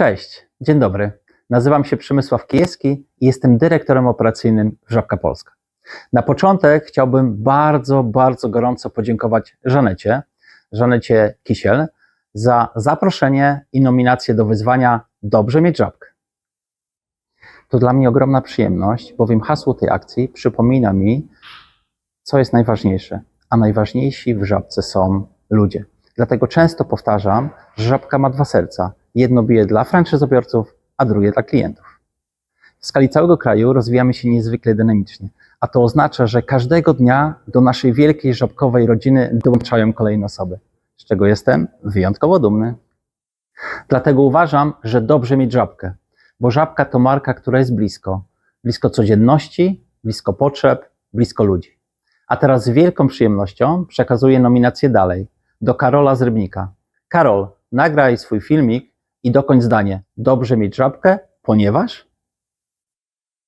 Cześć, dzień dobry. Nazywam się Przemysław Kijewski i jestem dyrektorem operacyjnym Żabka Polska. Na początek chciałbym bardzo, bardzo gorąco podziękować Żanecie, Żanecie Kisiel, za zaproszenie i nominację do wyzwania Dobrze mieć żabkę. To dla mnie ogromna przyjemność, bowiem hasło tej akcji przypomina mi, co jest najważniejsze, a najważniejsi w żabce są ludzie. Dlatego często powtarzam, że żabka ma dwa serca. Jedno bije dla franczyzobiorców, a drugie dla klientów. W skali całego kraju rozwijamy się niezwykle dynamicznie, a to oznacza, że każdego dnia do naszej wielkiej żabkowej rodziny dołączają kolejne osoby, z czego jestem wyjątkowo dumny. Dlatego uważam, że dobrze mieć żabkę, bo żabka to marka, która jest blisko. Blisko codzienności, blisko potrzeb, blisko ludzi. A teraz z wielką przyjemnością przekazuję nominację dalej do Karola z Rybnika. Karol, nagraj swój filmik i dokończ zdanie. Dobrze mieć żabkę, ponieważ